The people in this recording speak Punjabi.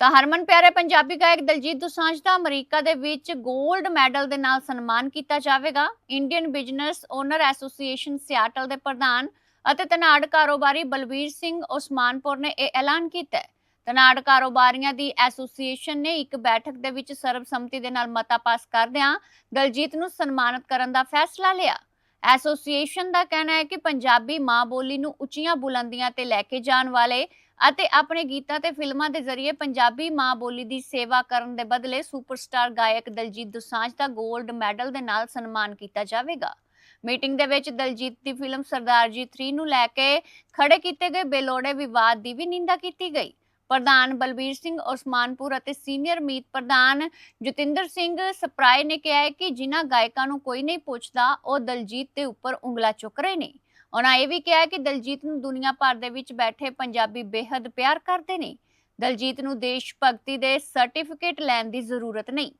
ਤਾਂ ਹਰਮਨ ਪਿਆਰੇ ਪੰਜਾਬੀ ਗਾਇਕ ਦਲਜੀਤ ਦੋਸਾਂਝ ਦਾ ਅਮਰੀਕਾ ਦੇ ਵਿੱਚ 골ਡ ਮੈਡਲ ਦੇ ਨਾਲ ਸਨਮਾਨ ਕੀਤਾ ਜਾਵੇਗਾ। Indian business owner association Seattle ਦੇ ਪ੍ਰਧਾਨ ਅਤੇ ਧਨਾੜ ਕਾਰੋਬਾਰੀ ਬਲਬੀਰ ਸਿੰਘ ਉਸਮਾਨਪੁਰ ਨੇ ਇਹ ਐਲਾਨ ਕੀਤਾ ਹੈ। ਧਨਾੜ ਕਾਰੋਬਾਰੀਆਂ ਦੀ ਐਸੋਸੀਏਸ਼ਨ ਨੇ ਇੱਕ ਬੈਠਕ ਦੇ ਵਿੱਚ ਸਰਬਸੰਮਤੀ ਦੇ ਨਾਲ ਮਤਾ ਪਾਸ ਕਰਦਿਆਂ ਦਲਜੀਤ ਨੂੰ ਸਨਮਾਨਿਤ ਕਰਨ ਦਾ ਫੈਸਲਾ ਲਿਆ। ਐਸੋਸੀਏਸ਼ਨ ਦਾ ਕਹਿਣਾ ਹੈ ਕਿ ਪੰਜਾਬੀ ਮਾਂ ਬੋਲੀ ਨੂੰ ਉੱਚੀਆਂ ਬੁਲੰਦੀਆਂ ਤੇ ਲੈ ਕੇ ਜਾਣ ਵਾਲੇ ਅਤੇ ਆਪਣੇ ਗੀਤਾਂ ਤੇ ਫਿਲਮਾਂ ਦੇ ਜ਼ਰੀਏ ਪੰਜਾਬੀ ਮਾਂ ਬੋਲੀ ਦੀ ਸੇਵਾ ਕਰਨ ਦੇ ਬਦਲੇ ਸੁਪਰਸਟਾਰ ਗਾਇਕ ਦਲਜੀਤ ਦੋਸਾਂਝ ਦਾ 골ਡ ਮੈਡਲ ਦੇ ਨਾਲ ਸਨਮਾਨ ਕੀਤਾ ਜਾਵੇਗਾ। ਮੀਟਿੰਗ ਦੇ ਵਿੱਚ ਦਲਜੀਤ ਦੀ ਫਿਲਮ ਸਰਦਾਰ ਜੀ 3 ਨੂੰ ਲੈ ਕੇ ਖੜੇ ਕੀਤੇ ਗਏ ਬੇਲੋੜੇ ਵਿਵਾਦ ਦੀ ਵੀ ਨਿੰਦਾ ਕੀਤੀ ਗਈ। ਪ੍ਰਧਾਨ ਬਲਬੀਰ ਸਿੰਘ ਉਸਮਾਨਪੁਰ ਅਤੇ ਸੀਨੀਅਰ ਮੀਤ ਪ੍ਰਧਾਨ ਜਤਿੰਦਰ ਸਿੰਘ ਸਪਰਾਏ ਨੇ ਕਿਹਾ ਹੈ ਕਿ ਜਿਨ੍ਹਾਂ ਗਾਇਕਾਂ ਨੂੰ ਕੋਈ ਨਹੀਂ ਪੁੱਛਦਾ, ਉਹ ਦਲਜੀਤ ਦੇ ਉੱਪਰ ਉਂਗਲਾ ਚੁੱਕ ਰਹੇ ਨੇ। ਉਹਨਾਂ ਇਹ ਵੀ ਕਿਹਾ ਕਿ ਦਲਜੀਤ ਨੂੰ ਦੁਨੀਆ ਭਰ ਦੇ ਵਿੱਚ ਬੈਠੇ ਪੰਜਾਬੀ ਬੇਹੱਦ ਪਿਆਰ ਕਰਦੇ ਨੇ। ਦਲਜੀਤ ਨੂੰ ਦੇਸ਼ ਭਗਤੀ ਦੇ ਸਰਟੀਫਿਕੇਟ ਲੈਣ ਦੀ ਜ਼ਰੂਰਤ ਨਹੀਂ।